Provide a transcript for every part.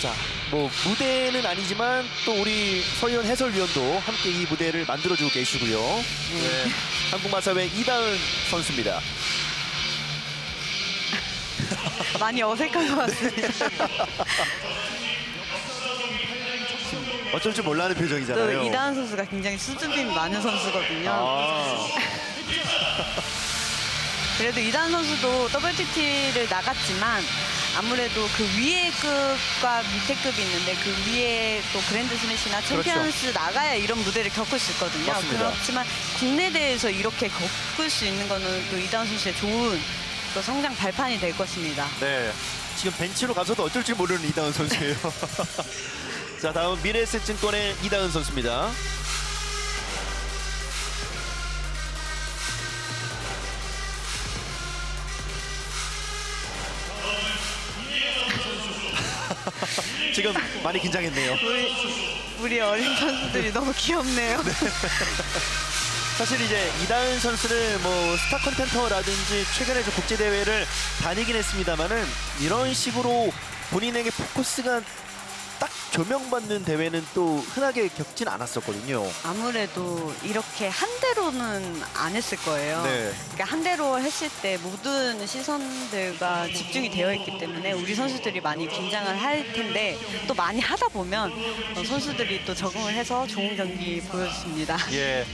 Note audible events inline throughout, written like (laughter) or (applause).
자, 뭐 무대는 아니지만 또 우리 서희원 해설위원도 함께 이 무대를 만들어주고 계시고요. 네. 한국마사회 이다은 선수입니다. (laughs) 많이 어색한 것 같습니다. 어쩔 줄 몰라하는 또 표정이잖아요. 이다은 선수가 굉장히 수줍음이 많은 선수거든요. 아, (laughs) 그래도 이다은 선수도 WTT를 나갔지만 아무래도 그 위에 급과 밑에 급이 있는데 그 위에 또 그랜드 스매시나 챔피언스 나가야 이런 무대를 겪을 수 있거든요. 그렇죠. 맞습니다. 그렇지만 국내 대회에서 이렇게 겪을 수 있는 거는 또 이다은 선수의 좋은 또 성장 발판이 될 것입니다. 네. 지금 벤치로 가서도 어쩔 줄 모르는 이다은 선수예요. (laughs) 자, 다음 미래에셋증권의 이다은 선수입니다. (laughs) 지금 많이 긴장했네요. 우리 우리 어린 선수들이 너무 귀엽네요. (laughs) 사실 이제 이다은 선수는 뭐 스타 컨텐터라든지 최근에 좀 국제 대회를 다니긴 했습니다만은 이런 식으로 본인에게 포커스가 딱 조명받는 대회는 또 흔하게 겪진 않았었거든요. 아무래도 이렇게 한 대로는 안 했을 거예요. 네. 그러니까 한 대로 했을 때 모든 시선들과 집중이 되어 있기 때문에 우리 선수들이 많이 긴장을 할 텐데 또 많이 하다 보면 어, 선수들이 또 적응을 해서 좋은 경기 보여줬습니다. (laughs) 예.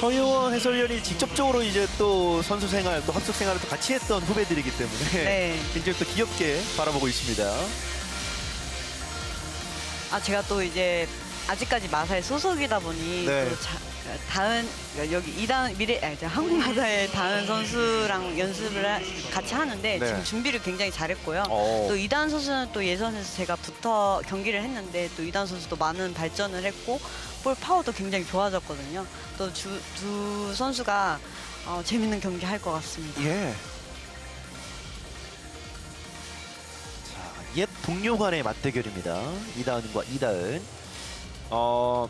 서효원 해설위원이 직접적으로 이제 또 선수 생활, 또 합숙 생활을 또 같이 했던 후배들이기 때문에 네. 굉장히 또 귀엽게 바라보고 있습니다. 아 제가 또 이제 아직까지 마사의 소속이다 보니 네. 또 자, 다은 여기 이다은 미래 아, 이제 한국 마사의 (laughs) 다은 선수랑 연습을 하- 같이 하는데 네. 지금 준비를 굉장히 잘했고요. 어. 또 이다은 선수는 또 예선에서 제가 붙어 경기를 했는데 또 이다은 선수도 많은 발전을 했고 볼 파워도 굉장히 좋아졌거든요. 또 두 선수가 어, 재밌는 경기 할 것 같습니다. 예. 옛 동료 간의 맞대결입니다. 이다은과 이다은. 어,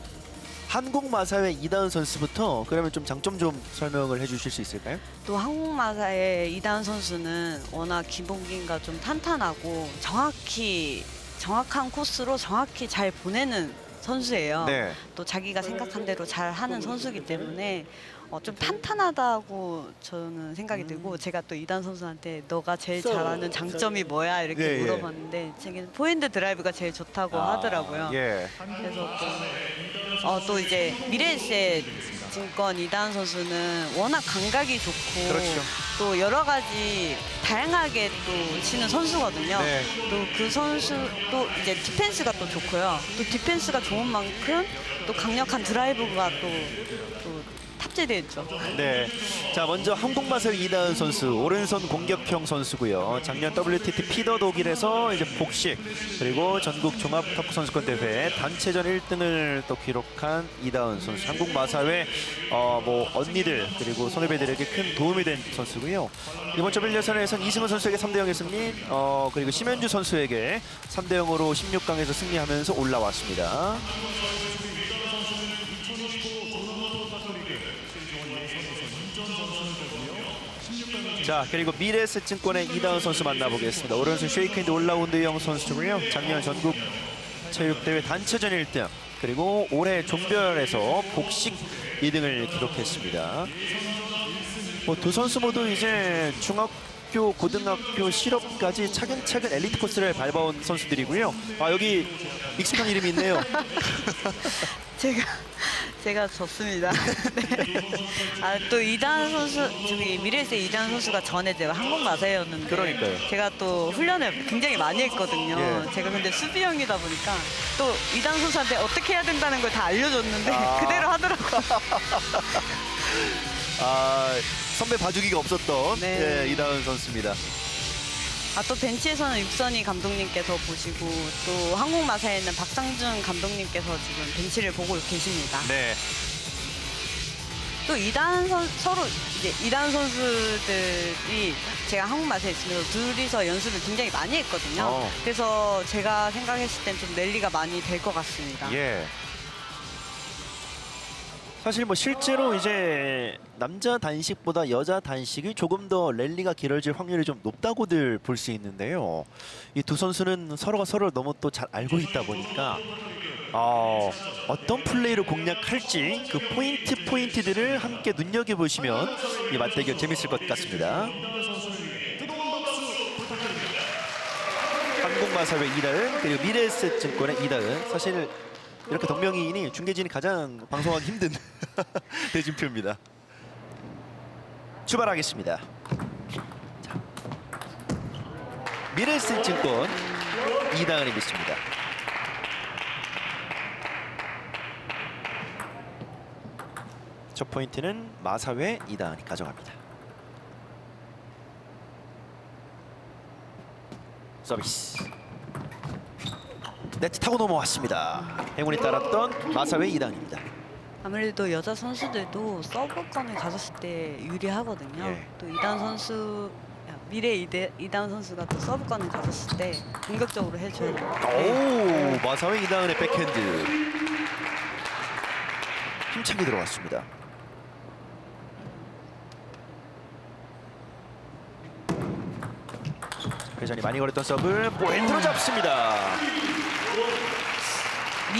한국 마사회 이다은 선수부터 그러면 좀 장점 좀 설명을 해주실 수 있을까요? 또 한국 마사의 이다은 선수는 워낙 기본기가 좀 탄탄하고 정확히 정확한 코스로 정확히 잘 보내는 선수예요. 네. 또 자기가 생각한 대로 잘 하는 선수이기 때문에 어, 좀 탄탄하다고 저는 생각이 음. 들고 제가 또 이단 선수한테 너가 제일 잘하는 장점이 뭐야 이렇게 예, 예. 물어봤는데 자기는 포핸드 드라이브가 제일 좋다고 하더라고요. 예. 그래서 또, 어, 또 이제 미래에셋 증권 이다은 선수는 워낙 감각이 좋고 그렇죠. 또 여러 가지 다양하게 또 치는 선수거든요. 네. 또 그 선수 또 이제 디펜스가 또 좋고요. 또 디펜스가 좋은 만큼 또 강력한 드라이브가 또, 또 탑재되어 있죠. 네. 자, 먼저 한국 마사회 이다은 선수 오른손 공격형 선수고요. 작년 WTT 피더 독일에서 이제 복식 그리고 전국 종합 탁구 선수권 대회 단체전 1등을 또 기록한 이다은 선수. 한국 마사회 어 뭐 언니들 그리고 선후배들에게 큰 도움이 된 선수고요. 이번 주 1예선에선 이승훈 선수에게 3대 0의 승리, 어 그리고 심현주 선수에게 3대 0으로 16강에서 승리하면서 올라왔습니다. 자 그리고 미래에셋증권의 이다은 선수 만나보겠습니다. 오른손 쉐이크핸드 올라운드형 선수고요. 작년 전국 체육대회 단체전 1등 그리고 올해 종별에서 복식 2등을 기록했습니다. 뭐 두 선수 모두 이제 중학교, 고등학교 실업까지 차근차근 엘리트 코스를 밟아온 선수들이고요. 아 여기 익숙한 이름이 있네요. (laughs) 제가 제가 졌습니다. (laughs) 네. 아 또 이단 선수 저기 미래에셋 이단 선수가 전에 제가 한국 마사였는데 그러니까요. 제가 또 훈련을 굉장히 많이 했거든요. 예. 제가 근데 수비형이다 보니까 또 이단 선수한테 어떻게 해야 된다는 걸 다 알려줬는데 아. (laughs) 그대로 하더라고요. (laughs) 아 선배 봐주기가 없었던 네. 예, 이다은 선수입니다. 아 또 벤치에서는 육선희 감독님께서 보시고 또 한국 마사에는 박상준 감독님께서 지금 벤치를 보고 계십니다. 네. 또 이단 선 서로 이제 이단 선수들이 제가 한국 맛에 있으면서 둘이서 연습을 굉장히 많이 했거든요. 어. 그래서 제가 생각했을 땐 좀 랠리가 많이 될 것 같습니다. 예. 사실 뭐 실제로 이제 남자 단식보다 여자 단식이 조금 더 랠리가 길어질 확률이 좀 높다고들 볼 수 있는데요. 이 두 선수는 서로가 서로를 너무 또 잘 알고 있다 보니까 어, 어떤 플레이를 공략할지 그 포인트 포인트들을 함께 눈여겨 보시면 이 맞대결 재밌을 것 같습니다. 한국마사회 이다은 그리고 미래에셋증권의 이다은 사실 이렇게 동명이인이 중계진이 가장 방송하기 힘든 (laughs) 대진표입니다. 출발하겠습니다. 자, 미래에셋증권 이다은이 믿습니다. 첫 포인트는 마사회 이다은이 가져갑니다. 서비스. 네트 타고 넘어왔습니다. 행운이 따랐던 마사회 이다은입니다. 아무래도 여자 선수들도 서브권을 가졌을 때 유리하거든요. 예. 또 이단 선수 야, 미래 이대, 이단 선수가 또 서브권을 가졌을 때 공격적으로 해줘야 되는데 오 마사회 이다은의 백핸드 힘차게 들어갔습니다. 회전이 많이 걸렸던 서브 포인트로 잡습니다.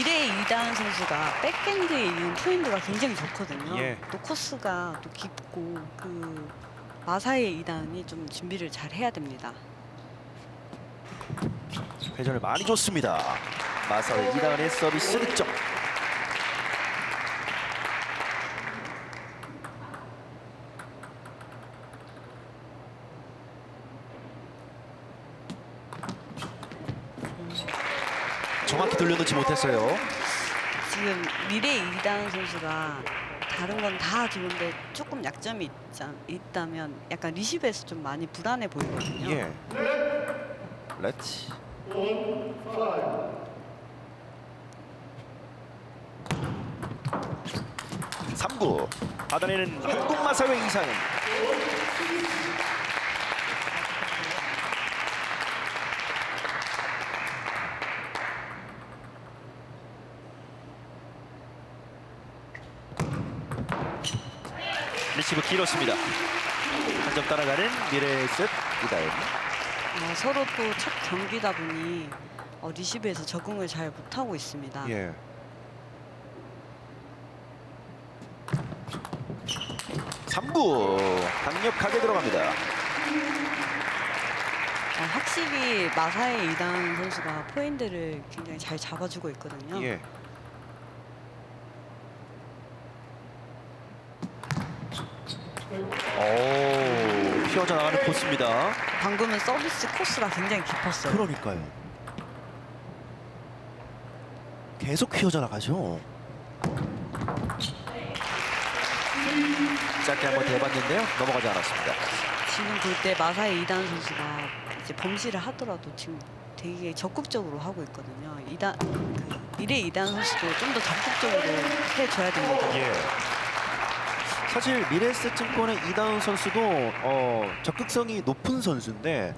미래 이단 선수가 백핸드에 있는 포인트가 굉장히 좋거든요. 예. 또 코스가 또 깊고 그 마사의 이단이 좀 준비를 잘 해야 됩니다. 회전을 많이 줬습니다. 마사회 이다은의 서비스 득점. 돌려놓지 못했어요. 지금 미래 이단 선수가 다른 건 다 좋은데 조금 약점이 있자, 있다면 약간 리시브에서 좀 많이 불안해 보이거든요. 예. 렛츠. 삼구 받아내는 한국마사회 이상은 리시브 길었습니다. 한 점 따라가는 미래셋 이다은. 어, 서로 또 첫 경기다 보니 어, 리시브에서 적응을 잘 못하고 있습니다. 예. 삼구 강력하게 들어갑니다. 어, 확실히 마사의 이단 선수가 포인트를 굉장히 잘 잡아주고 있거든요. 예. 오, 휘어져 나가는 코스입니다. 방금은 서비스 코스가 굉장히 깊었어요. 그러니까요. 계속 휘어져 나가죠. 짧게 한번 대봤는데요. 넘어가지 않았습니다. 지금 볼 때 마사의 이단 선수가 이제 범실을 하더라도 지금 되게 적극적으로 하고 있거든요. 이단 그 미래 이단 선수도 좀 더 적극적으로 해줘야 됩니다. 예. 사실 미래에셋증권의 이다운 선수도 어, 적극성이 높은 선수인데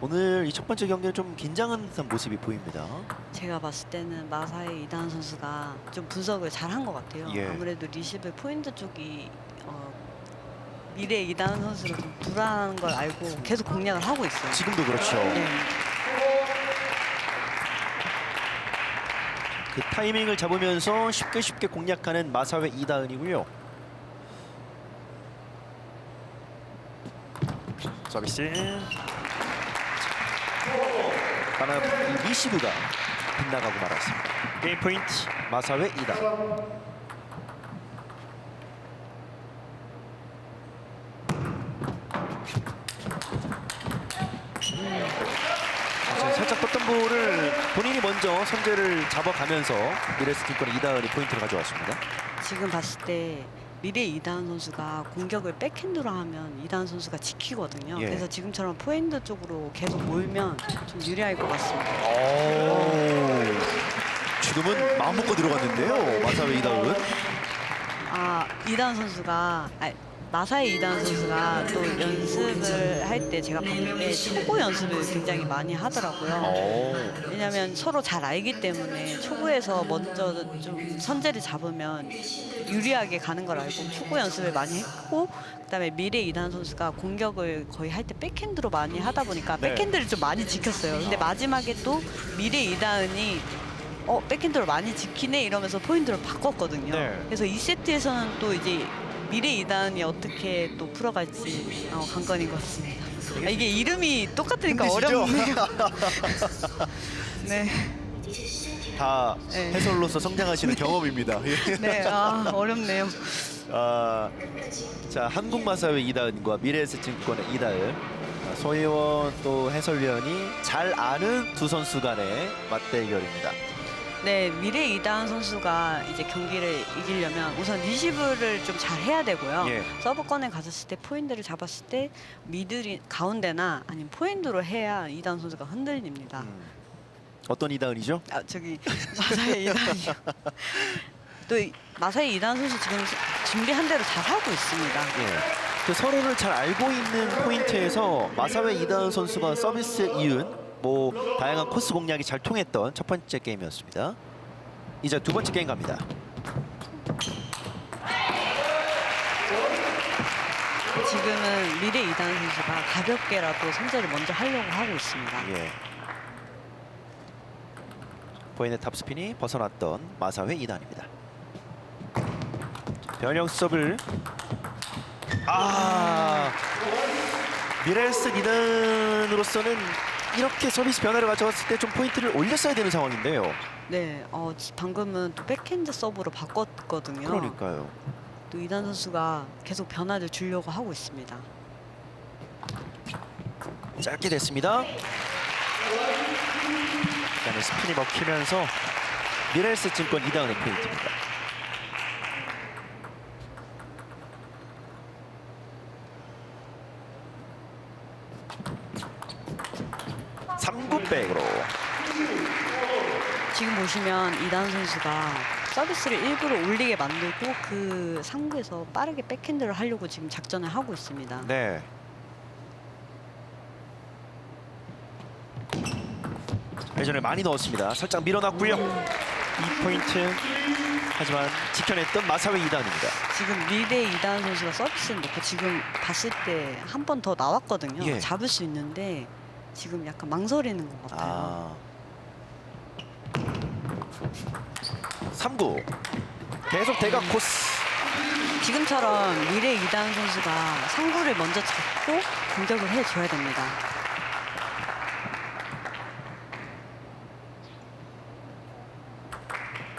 오늘 이 첫 번째 경기에 좀 긴장한 듯한 모습이 보입니다. 제가 봤을 때는 마사의 이단 선수가 좀 분석을 잘 한 것 같아요. 예. 아무래도 리시브 포인트 쪽이 어, 미래 이단 선수가 좀 불안한 걸 알고 계속 공략을 하고 있어요. 지금도 그렇죠. 네. 그 타이밍을 잡으면서 쉽게 쉽게 공략하는 마사회 이다은이고요. 서비스. 하나 이 리시브가 빗나가고 말았습니다. 게임 포인트 마사회. 사실 살짝 떴던 볼을 본인이 먼저 선제를 잡아가면서 미래스 팀권의 이다은이 포인트를 가져왔습니다. 지금 봤을 때 미래 이단 선수가 공격을 백핸드로 하면 이단 선수가 지키거든요. 예. 그래서 지금처럼 포핸드 쪽으로 계속 몰면 좀 유리할 것 같습니다. 오, 지금은 마음 먹고 들어갔는데요. 마사웨 이다은. 아 이단 선수가 아, 마사의 이단 선수가 또 연습을 할 때 제가 봤는데 초보 연습을 굉장히 많이 하더라고요. 오, 왜냐면 왜냐하면 서로 잘 알기 때문에 초구에서 먼저 좀 선제를 잡으면 유리하게 가는 걸 알고 초구 연습을 많이 했고 그다음에 미래 이단 선수가 공격을 거의 할 때 백핸드로 많이 하다 보니까 네. 백핸드를 좀 많이 지켰어요. 근데 마지막에 또 미래 이다은이 어 백핸드로 많이 지키네 이러면서 포인트를 바꿨거든요. 네. 그래서 2세트에서는 또 이제 미래 이다은이 어떻게 또 풀어갈지 어, 관건인 것 같습니다. 아, 이게 이름이 똑같으니까 힘드시죠? 어렵네요. (laughs) 네, 다 네. 해설로서 성장하시는 경험입니다. 예. 네, 아 어렵네요. 아, 자 한국마사회 이다은과 미래에셋증권의 이다은 아, 소희원 또 해설위원이 잘 아는 두 선수 간의 맞대결입니다. 네, 미래 이다은 선수가 이제 경기를 이기려면 우선 리시브를 좀 잘 해야 되고요. 예. 서브권에 가졌을 때 포인트를 잡았을 때 미들이 가운데나 아니면 포인트로 해야 이다은 선수가 흔들립니다. 음, 어떤 이다은이죠? 아 저기 마사의 이다은이요. (laughs) 또 이- 마사의 이다은 선수 지금 준비한 대로 잘 하고 있습니다. 예. 그 서로를 잘 알고 있는 포인트에서 마사회 이다은 선수가 서비스 이은 뭐 다양한 코스 공략이 잘 통했던 첫 번째 게임이었습니다. 이제 두 번째 게임 갑니다. 지금은 미래 이다은 선수가 가볍게라도 선제를 먼저 하려고 하고 있습니다. 예. 보이는 탑스핀이 벗어났던 마사회 이단입니다. 변형 서브를 아 미레스 이단으로서는 이렇게 서비스 변화를 가져왔을 때 좀 포인트를 올렸어야 되는 상황인데요. 네, 어, 지- 방금은 또 백핸드 서브로 바꿨거든요. 그러니까요. 또 이단 선수가 계속 변화를 주려고 하고 있습니다. 짧게 됐습니다. 그다음에 스핀이 먹히면서 미레스 증권 이단의 포인트입니다. 삼구 백으로 지금 보시면 이단 선수가 서비스를 일부러 올리게 만들고 그 상부에서 빠르게 백핸드를 하려고 지금 작전을 하고 있습니다. 네. 회전을 많이 넣었습니다. 살짝 밀어놨고요. 이 포인트 하지만 지켜냈던 마사회 이단입니다. 지금 미대 이단 선수가 서비스를 놓고 지금 봤을 때 한 번 더 나왔거든요. 예. 잡을 수 있는데 지금 약간 망설이는 것 같아요. 아. 3구 계속 대각 코스 지금처럼 미래 이단 선수가 상구를 먼저 잡고 공격을 해줘야 됩니다.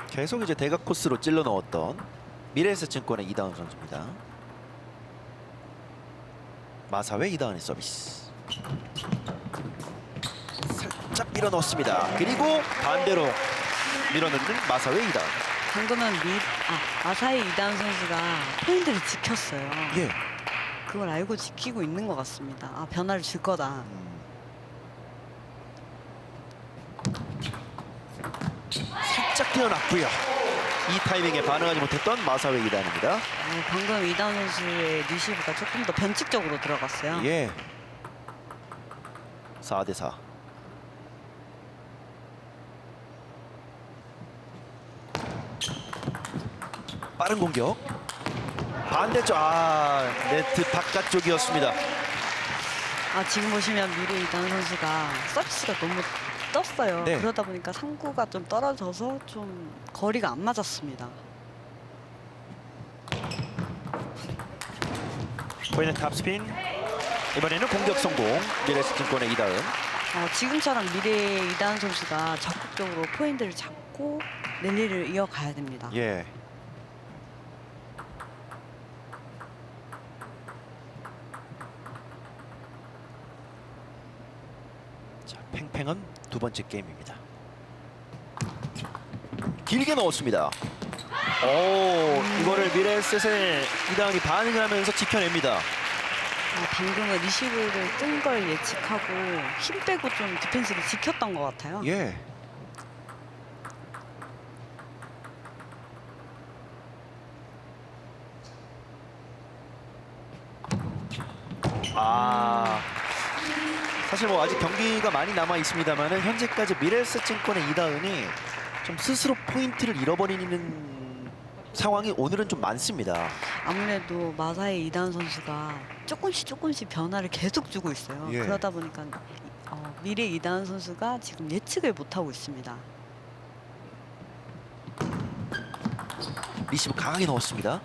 계속 이제 대각 코스로 찔러 넣었던 미래에셋 증권의 이다은 선수입니다. 마사회 이다은의 서비스. 살짝 밀어 넣습니다. 그리고 반대로 밀어넣는 마사회 이다은. 방금은 미, 아, 아사히 이단 선수가 포인트를 지켰어요. 예. 그걸 알고 지키고 있는 것 같습니다. 아, 변화를 줄 거다. 음. 살짝 뛰어났고요. 이 타이밍에 반응하지 못했던 마사회 이단입니다. 어, 방금 이단 선수의 리시브가 조금 더 변칙적으로 들어갔어요. 예. 4대 4. 빠른 공격. 반대쪽 아 네트 바깥쪽이었습니다. 아, 지금 보시면 미래 이단 선수가 서비스가 너무 떴어요. 네. 그러다 보니까 상구가 좀 떨어져서 좀 거리가 안 맞았습니다. 보이는 탑스핀. 이번에는 공격 성공. 미래스 증권의 이다은. 어, 지금처럼 미래 이단 선수가 적극적으로 포인트를 잡고 랠리를 이어가야 됩니다. 예. 자, 팽팽한 두 번째 게임입니다. 길게 넣었습니다. 오, 이거를 미래셋의 이다운이 반응하면서 지켜냅니다. 어, 방금은 리시브를 뜬 걸 예측하고 힘 빼고 좀 디펜스를 지켰던 것 같아요. 예. 아, 사실 뭐 아직 경기가 많이 남아 있습니다만은 현재까지 미래에셋증권의 이다은이 좀 스스로 포인트를 잃어버리는 상황이 오늘은 좀 많습니다. 아무래도 마사의 이다은 선수가 조금씩 조금씩 변화를 계속 주고 있어요. 예. 그러다 보니까 어, 미래 이다은 선수가 지금 예측을 못 하고 있습니다. 리시브 강하게 넣었습니다.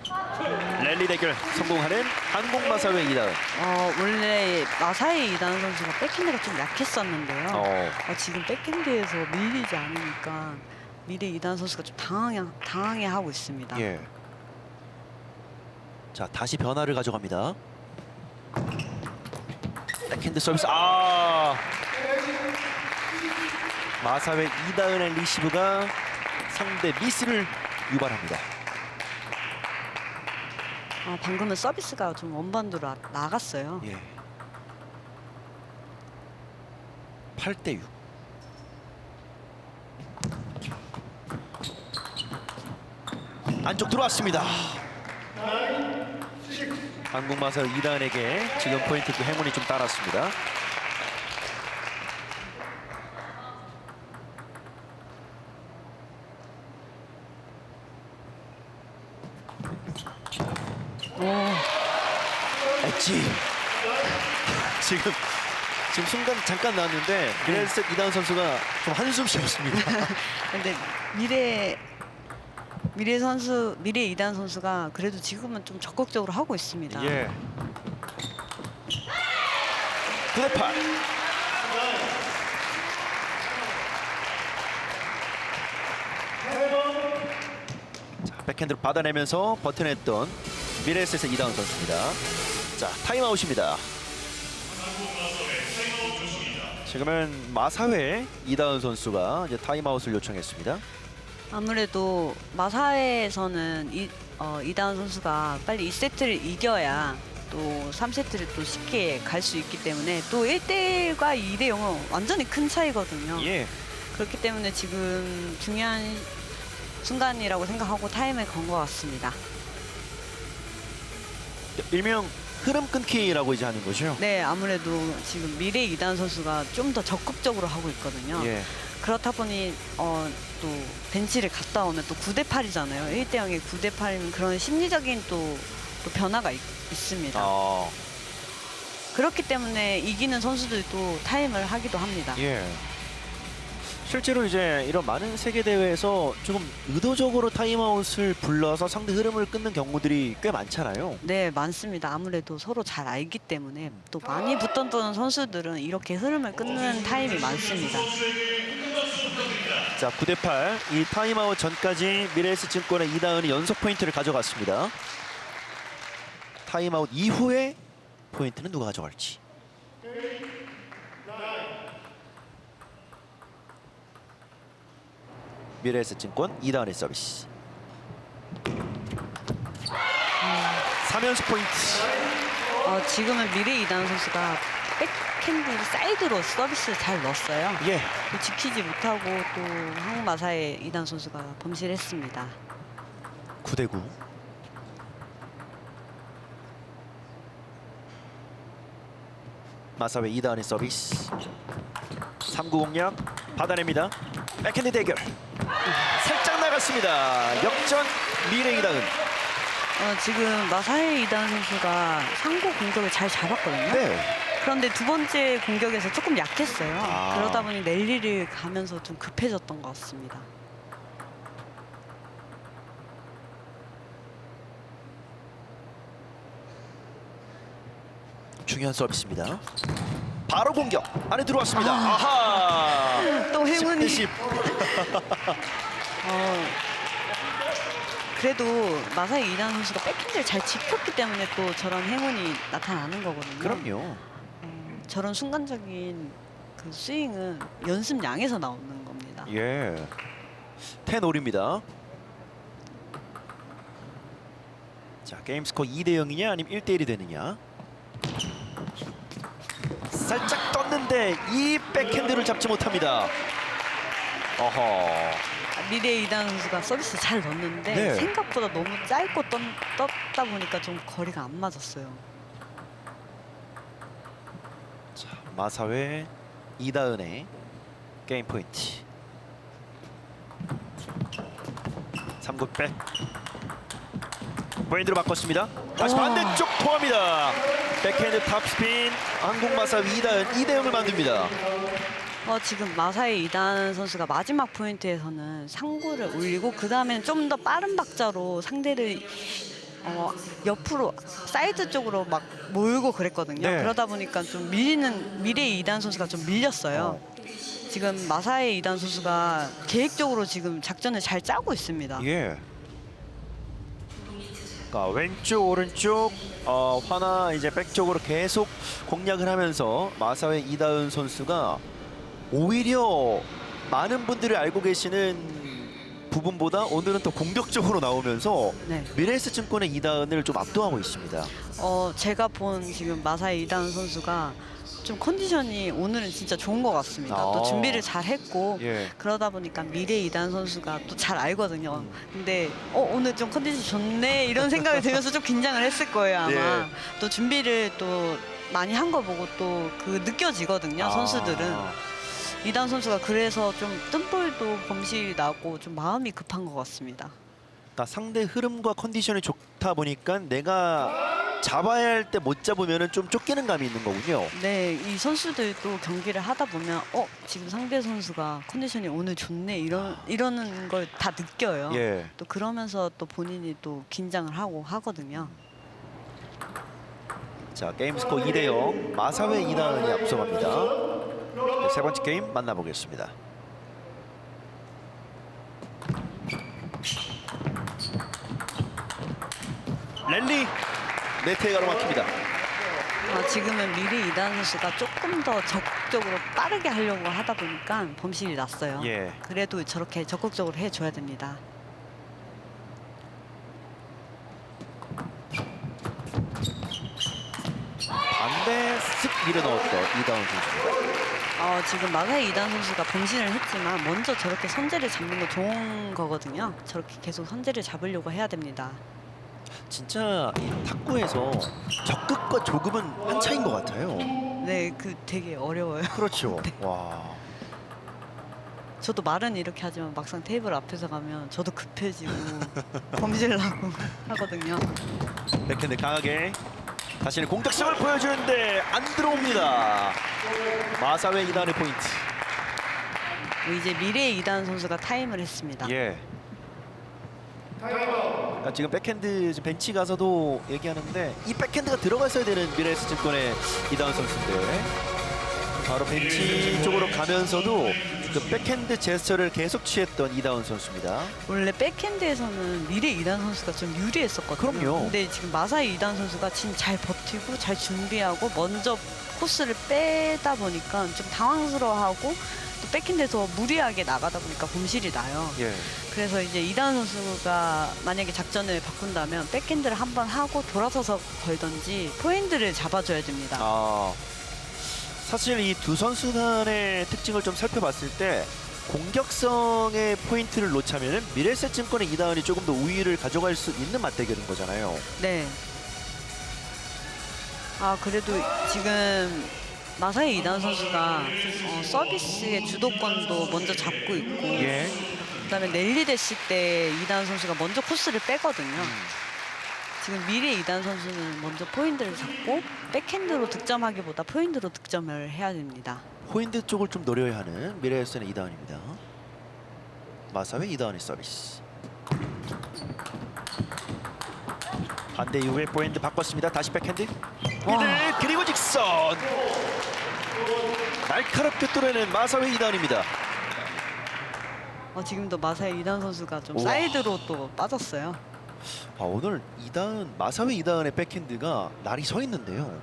랠리 대결 성공하는 한국마사회 이다은. 어, 원래 마사의 이다은 선수가 백핸드가 좀 약했었는데요. 어, 어, 지금 백핸드에서 밀리지 않으니까 미래 이다은 선수가 좀 당황해, 당황해 하고 있습니다. 예. 자 다시 변화를 가져갑니다. 백핸드 서비스 아 마사회 이다은의 리시브가 상대 미스를 유발합니다. 아, 방금은 서비스가 좀 원반도로 나- 나갔어요. 예. 8대 6. 안쪽 들어왔습니다. 한국마사 이단에게 지금 포인트 그 행운이 좀 따랐습니다. 엣지. 지금 지금 순간 잠깐 나왔는데 미래셋 이다은 선수가 좀 한숨 쉬었습니다. (laughs) 근데 미래 미래 선수 미래 이단 선수가 그래도 지금은 좀 적극적으로 하고 있습니다. 예. 9대 8. 자, 백핸드로 받아내면서 버텨냈던 미래셋의 이다운 선수입니다. 자, 타임아웃입니다. 지금은 마사회 이다은 선수가 이제 타임아웃을 요청했습니다. 아무래도 마사회에서는 이, 어, 이다은 선수가 빨리 2세트를 이겨야 또 3세트를 또 쉽게 갈 수 있기 때문에 또 1대1과 2대 0은 완전히 큰 차이거든요. 예. 그렇기 때문에 지금 중요한 순간이라고 생각하고 타임을 건 것 같습니다. 일명 흐름 끊기라고 이제 하는 거죠. 네, 아무래도 지금 미래 이단 선수가 좀 더 적극적으로 하고 있거든요. 예. 그렇다 보니 어, 또 벤치를 갔다 오면 또 9대 8이잖아요. 1대 0에 9대 8이면 그런 심리적인 또, 또 변화가 있, 있습니다. 아, 그렇기 때문에 이기는 선수들도 타임을 하기도 합니다. 예. 실제로 이제 이런 많은 세계 대회에서 조금 의도적으로 타임아웃을 불러서 상대 흐름을 끊는 경우들이 꽤 많잖아요. 네, 많습니다. 아무래도 서로 잘 알기 때문에 또 많이 붙었던 선수들은 이렇게 흐름을 끊는 타임이 많습니다. 자, 9대 8. 이 타임아웃 전까지 미래에스 증권의 이다은이 연속 포인트를 가져갔습니다. 타임아웃 이후에 포인트는 누가 가져갈지. 미래에스 증권 이다은의 서비스. 3연속 포인트. 어, 지금은 미래 이단 선수가 백핸드 사이드로 서비스 잘 넣었어요. 예. 또 지키지 못하고 또 한국 마사의 이단 선수가 범실했습니다. 9대 9. 마사웨 이다은의 서비스. 3구 공략 받아냅니다. 백핸드 대결. 살짝 나갔습니다. 역전 미래 이다은. 어, 지금 마사의 이단 선수가 상고 공격을 잘 잡았거든요. 네. 그런데 두 번째 공격에서 조금 약했어요. 아. 그러다 보니 랠리를 가면서 좀 급해졌던 것 같습니다. 중요한 서비스입니다. 바로 공격 안에 들어왔습니다. 아 하. 또 행운이 10대 10. 어, 그래도 마사의 이단 선수가 백핸드를 잘 짚었기 때문에 또 저런 행운이 나타나는 거거든요. 그럼요. 어, 저런 순간적인 그 스윙은 연습량에서 나오는 겁니다. 예. 10올입니다. 자, 게임 스코어 2대 0이냐 아니면 1대 1이 되느냐. 살짝 떴는데 이 백핸드를 잡지 못합니다. 어허. 미래 이단 선수가 서비스 잘 넣었는데 네. 생각보다 너무 짧고 떴, 떴다 보니까 좀 거리가 안 맞았어요. 자, 마사회 이다은의 게임 포인트. 3구 백. 포인트로 바꿨습니다. 다시 와. 반대쪽 통합니다. 백핸드 탑스핀 한국마사 이다은 2대 0을 만듭니다. 어, 지금 마사의 이단 선수가 마지막 포인트에서는 상구를 올리고 그 다음에는 좀 더 빠른 박자로 상대를 어, 옆으로 사이드 쪽으로 막 몰고 그랬거든요. 네. 그러다 보니까 좀 밀리는 미래의 이단 선수가 좀 밀렸어요. 지금 마사의 이단 선수가 계획적으로 지금 작전을 잘 짜고 있습니다. 예. 그러니까 왼쪽 오른쪽 어, 화나 이제 백 쪽으로 계속 공략을 하면서 마사회 이다은 선수가 오히려 많은 분들이 알고 계시는 부분보다 오늘은 더 공격적으로 나오면서 네. 미래에스 증권의 이다은을 좀 압도하고 있습니다. 어, 제가 본 지금 마사의 이단 선수가 좀 컨디션이 오늘은 진짜 좋은 것 같습니다. 아. 또 준비를 잘 했고 예. 그러다 보니까 미래 이단 선수가 또 잘 알거든요. 음. 근데 어, 오늘 좀 컨디션 좋네 이런 생각이 들면서 좀 긴장을 했을 거예요 아마. 예. 또 준비를 또 많이 한 거 보고 또 그 느껴지거든요 선수들은. 아, 이단 선수가 그래서 좀 뜬볼도 범실이 나고 좀 마음이 급한 것 같습니다. 그러니까 상대 흐름과 컨디션이 좋다 보니까 내가 잡아야 할 때 못 잡으면 좀 쫓기는 감이 있는 거군요. 네, 이 선수들도 경기를 하다 보면 어 지금 상대 선수가 컨디션이 오늘 좋네 이런 이러는 걸 다 느껴요. 예. 또 그러면서 또 본인이 또 긴장을 하고 하거든요. 자 게임 스코어 2대 0 마사회 이다은이 앞서갑니다. 네, 세 번째 게임 만나보겠습니다. 랠리 네트에 가로막힙니다. 아, 지금은 미리 이단 선수가 조금 더 적극적으로 빠르게 하려고 하다 보니까 범실이 났어요. 예. 그래도 저렇게 적극적으로 해줘야 됩니다. 밀어 넣었던 이다은 선수입니다. 어, 지금 마사이 이단 선수가 범실을 했지만 먼저 저렇게 선제를 잡는 거 좋은 거거든요. 저렇게 계속 선제를 잡으려고 해야 됩니다. 진짜 이 탁구에서 적극과 조급은 한 차인 것 같아요. 네, 그 되게 어려워요. (laughs) 그렇죠. 와. 저도 말은 이렇게 하지만 막상 테이블 앞에서 가면 저도 급해지고 (laughs) 범실 나고 하거든요. 백핸드 강하게 자신의 공격성을 보여주는데 안 들어옵니다. 마사회 이단의 포인트. 이제 미래 이단 선수가 타임을 했습니다. 예. 그러니까 지금 백핸드 지금 벤치 가서도 얘기하는데 이 백핸드가 들어갔어야 되는 미래에스 증권의 이다운 선수인데 바로 벤치 쪽으로 가면서도 그 백핸드 제스처를 계속 취했던 이다운 선수입니다. 원래 백핸드에서는 미래 이단 선수가 좀 유리했었거든요. 그럼요. 근데 지금 마사이 이단 선수가 지금 잘 버티고 잘 준비하고 먼저 코스를 빼다 보니까 좀 당황스러워하고 또 백핸드에서 무리하게 나가다 보니까 범실이 나요. 예. 그래서 이제 이단 선수가 만약에 작전을 바꾼다면 백핸드를 한번 하고 돌아서서 걸던지 포핸드를 잡아줘야 됩니다. 아 사실 이 두 선수 간의 특징을 좀 살펴봤을 때 공격성의 포인트를 놓자면은 미래세 증권의 이다운이 조금 더 우위를 가져갈 수 있는 맞대결인 거잖아요. 네. 아 그래도 지금 마사이 이단 선수가 어, 서비스의 주도권도 먼저 잡고 있고 예. 그다음에 랠리 됐을 때 이단 선수가 먼저 코스를 빼거든요. 지금 미래 이단 선수는 먼저 포인트를 잡고 백핸드로 득점하기보다 포인트로 득점을 해야 됩니다. 포인트 쪽을 좀 노려야 하는 미래에스의 이다운입니다. 마사회 이다운의 서비스. 반대 이후에 포인트 바꿨습니다. 다시 백핸드. 와. 미들 그리고 직선. 날카롭게 뚫어내는 마사회 이다운입니다. 어, 지금도 마사이 이단 선수가 좀 우와. 사이드로 또 빠졌어요. 아, 오늘 이다운 마사회 이다운의 백핸드가 날이 서 있는데요.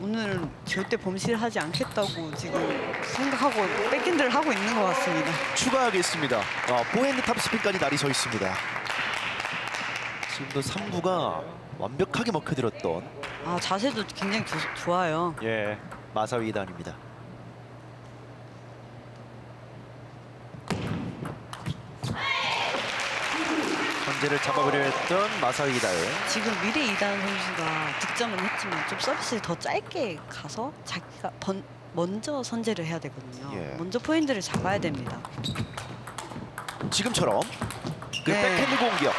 오늘은 절대 범실하지 않겠다고 지금 생각하고 백핸드를 하고 있는 것 같습니다. 추가하겠습니다. 아, 포핸드 탑스핀까지 날이 서 있습니다. 지금도 3구가 완벽하게 먹혀들었던 아 자세도 굉장히 조- 좋아요. 예 마사위 이단입니다. 현재를 잡아보려 했던 마사위 이단. 지금 미래 이단 선수가 득점은 했지만 좀 서비스를 더 짧게 가서 자기가 번, 먼저 선제를 해야 되거든요. 예. 먼저 포인트를 잡아야 됩니다. 지금처럼 그 네. 백핸드 공격.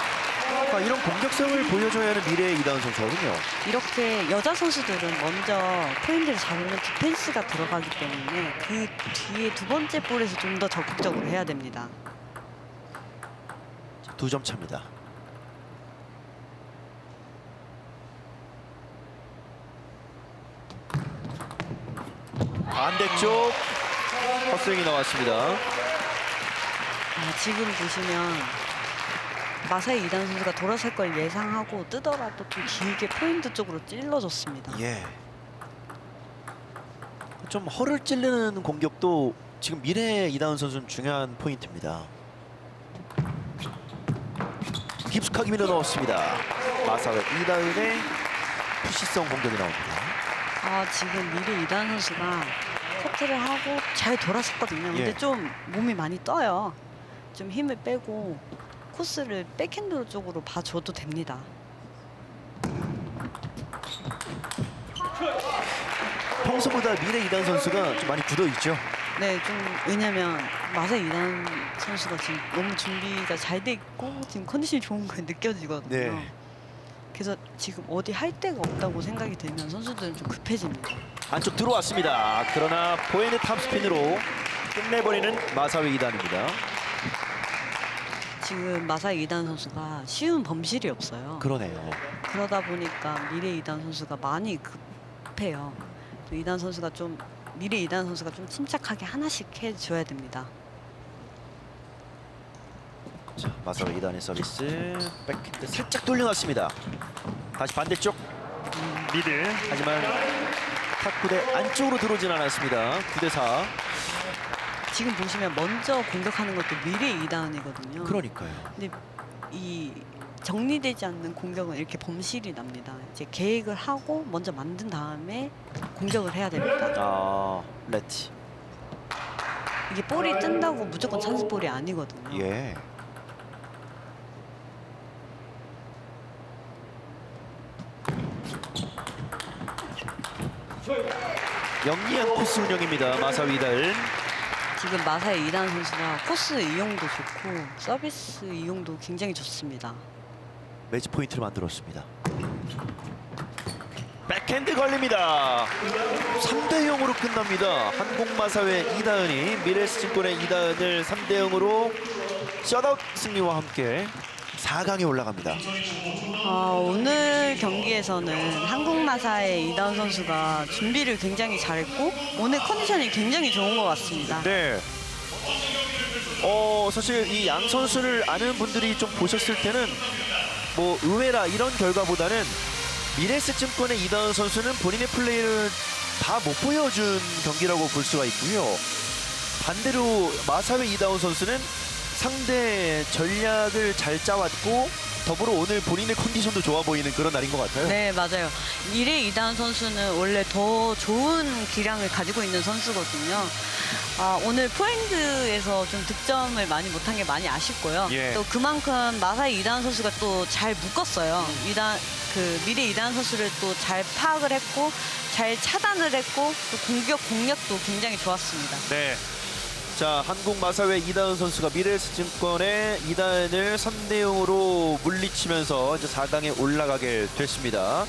아, 이런 공격성을 보여줘야 하는 미래의 이다은 선수거든요. 이렇게 여자 선수들은 먼저 포인트를 잡으면 디펜스가 들어가기 때문에 그 뒤에 두 번째 볼에서 좀 더 적극적으로 해야 됩니다. 두 점 차입니다. 반대쪽 헛스윙이 나왔습니다. 아, 지금 보시면 마사이 이단 선수가 돌아설 걸 예상하고 뜨더라도 좀 길게 포인트 쪽으로 찔러줬습니다. 예. 좀 허를 찔르는 공격도 지금 미래의 이다운 선수는 중요한 포인트입니다. 깊숙하게 밀어 넣었습니다. 마사웨 이다은의 푸시성 공격이 나옵니다. 아 지금 미래 이단 선수가 커트를 하고 잘 돌았었거든요. 근데 예. 좀 몸이 많이 떠요. 좀 힘을 빼고 코스를 백핸드 쪽으로 봐줘도 됩니다. 평소보다 미래 이다은 선수가 좀 많이 굳어 있죠. 네, 좀 왜냐면 마세 이단 선수가 지금 너무 준비가 잘 돼 있고 지금 컨디션이 좋은 걸 느껴지거든요. 네. 그래서 지금 어디 할 데가 없다고 생각이 들면 선수들은 좀 급해집니다. 안쪽 들어왔습니다. 그러나 포핸드 탑스핀으로 끝내버리는 마사웨 이단입니다. 지금 마사이 이단 선수가 쉬운 범실이 없어요. 그러네요. 그러다 보니까 미래 이단 선수가 많이 급해요. 또 이단 선수가 좀 미래 이단 선수가 좀 침착하게 하나씩 해줘야 됩니다. 자, 마사웨 이단의 서비스 백핸드 살짝 돌려놨습니다. 다시 반대쪽 미드 하지만 탁구대 안쪽으로 들어오진 않았습니다. 9대 4. 지금 보시면 먼저 공격하는 것도 미래 이단이거든요. 그러니까요. 근데 이 정리되지 않는 공격은 이렇게 범실이 납니다. 이제 계획을 하고 먼저 만든 다음에 공격을 해야 됩니다. 아, 레티. 이게 볼이 뜬다고 무조건 찬스 볼이 아니거든요. 예. 영리한 코스 운영입니다. 마사위 이다은. 지금 마사의 이단 선수가 코스 이용도 좋고 서비스 이용도 굉장히 좋습니다. 매치 포인트를 만들었습니다. 백핸드 걸립니다. 3대 0으로 끝납니다. 한국마사회 이다은이 미래스증권의 이다은을 3대 0으로 셧아웃 승리와 함께 4강에 올라갑니다. 아, 오늘 경기에서는 한국마사의 이단 선수가 준비를 굉장히 잘했고 오늘 컨디션이 굉장히 좋은 것 같습니다. 네. 어 사실 이 양 선수를 아는 분들이 좀 보셨을 때는 뭐 의외라 이런 결과보다는 미래스증권의 이다은 선수는 본인의 플레이를 다 못 보여준 경기라고 볼 수가 있고요. 반대로 마사회 이다운 선수는 상대 전략을 잘 짜왔고 더불어 오늘 본인의 컨디션도 좋아 보이는 그런 날인 것 같아요. 네, 맞아요. 미래 이단 선수는 원래 더 좋은 기량을 가지고 있는 선수거든요. 아, 오늘 포핸드에서 좀 득점을 많이 못한 게 많이 아쉽고요. 예. 또 그만큼 마사이 이단 선수가 또 잘 묶었어요. 이단 그 미래 이단 선수를 또 잘 파악을 했고 잘 차단을 했고 또 공격 공략도 굉장히 좋았습니다. 네. 자, 한국 마사회 이다은 선수가 미래스증권의 이다은을 3대 0으로 물리치면서 이제 4강에 올라가게 됐습니다.